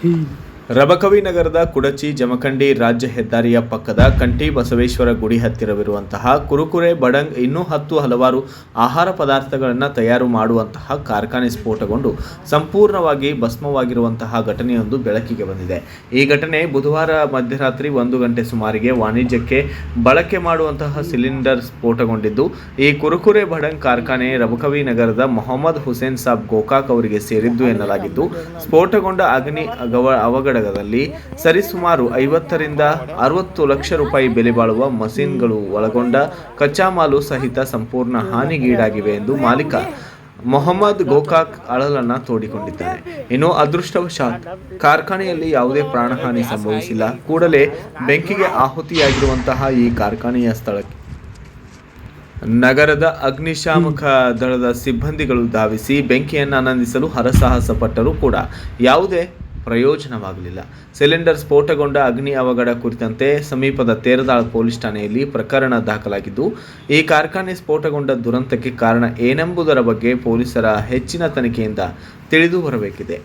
Hey. Rabakavi ನಗರದ ಕುಡಚಿ ಜಮಖಂಡಿ ರಾಜ್ಯ ಹೆದ್ದಾರಿಯ ಪಕ್ಕದ ಕಂಠಿ ಬಸವೇಶ್ವರ ಗುಡಿ ಹತ್ತಿರವಿರುವಂತಹ ಕುರುಕುರೆ, ಬಡಂಗ್ ಇನ್ನೂ ಹತ್ತು ಹಲವಾರು ಆಹಾರ ಪದಾರ್ಥಗಳನ್ನು ತಯಾರು ಮಾಡುವಂತಹ ಕಾರ್ಖಾನೆ ಸ್ಫೋಟಗೊಂಡು ಸಂಪೂರ್ಣವಾಗಿ ಭಸ್ಮವಾಗಿರುವಂತಹ ಘಟನೆಯೊಂದು ಬೆಳಕಿಗೆ ಬಂದಿದೆ. ಈ ಘಟನೆ ಬುಧವಾರ ಮಧ್ಯರಾತ್ರಿ ಒಂದು ಗಂಟೆ ಸುಮಾರಿಗೆ ವಾಣಿಜ್ಯಕ್ಕೆ ಬಳಕೆ ಮಾಡುವಂತಹ ಸಿಲಿಂಡರ್ ಸ್ಫೋಟಗೊಂಡಿದ್ದು, ಈ ಕುರುಕುರೆ, ಬಡಂಗ್ ಕಾರ್ಖಾನೆ ರಬಕವಿ ನಗರದ ಮೊಹಮ್ಮದ್ ಹುಸೇನ್ ಸಾಬ್ ಗೋಕಾಕ್ ಅವರಿಗೆ ಸೇರಿದ್ದು ಎನ್ನಲಾಗಿದ್ದು, ಸ್ಫೋಟಗೊಂಡ ಅಗ್ನಿ ಅಗವ ಅವಘಡದಲ್ಲಿ ಸರಿಸುಮಾರು ಐವತ್ತರಿಂದ ಅರವತ್ತು ಲಕ್ಷ ರೂಪಾಯಿ ಬೆಲೆ ಬಾಳುವ ಮಷಿನ್ಗಳು ಒಳಗೊಂಡ ಕಚ್ಚಾ ಮಾಲು ಸಹಿತ ಸಂಪೂರ್ಣ ಹಾನಿಗೀಡಾಗಿವೆ ಎಂದು ಮಾಲೀಕ ಮೊಹಮ್ಮದ್ ಗೋಕಾಕ್ ಅಳಲನ್ನ ತೋಡಿಕೊಂಡಿದ್ದಾರೆ. ಇನ್ನು ಅದೃಷ್ಟವಶಾತ್ ಕಾರ್ಖಾನೆಯಲ್ಲಿ ಯಾವುದೇ ಪ್ರಾಣಹಾನಿ ಸಂಭವಿಸಿಲ್ಲ. ಕೂಡಲೇ ಬೆಂಕಿಗೆ ಆಹುತಿಯಾಗಿರುವಂತಹ ಈ ಕಾರ್ಖಾನೆಯ ಸ್ಥಳಕ್ಕೆ ನಗರದ ಅಗ್ನಿಶಾಮಕ ದಳದ ಸಿಬ್ಬಂದಿಗಳು ಧಾವಿಸಿ ಬೆಂಕಿಯನ್ನು ಆನಂದಿಸಲು ಹರಸಾಹಸ ಪಟ್ಟರೂ ಕೂಡ ಯಾವುದೇ ಪ್ರಯೋಜನವಾಗಲಿಲ್ಲ. ಸಿಲಿಂಡರ್ ಸ್ಫೋಟಗೊಂಡ ಅಗ್ನಿ ಅವಘಡ ಕುರಿತಂತೆ ಸಮೀಪದ ತೇರದಾಳ್ ಪೊಲೀಸ್ ಠಾಣೆಯಲ್ಲಿ ಪ್ರಕರಣ ದಾಖಲಾಗಿದ್ದು, ಈ ಕಾರ್ಖಾನೆ ಸ್ಫೋಟಗೊಂಡ ದುರಂತಕ್ಕೆ ಕಾರಣ ಏನೆಂಬುದರ ಬಗ್ಗೆ ಪೊಲೀಸರ ಹೆಚ್ಚಿನ ತನಿಖೆಯಿಂದ ತಿಳಿದು ಬರಬೇಕಿದೆ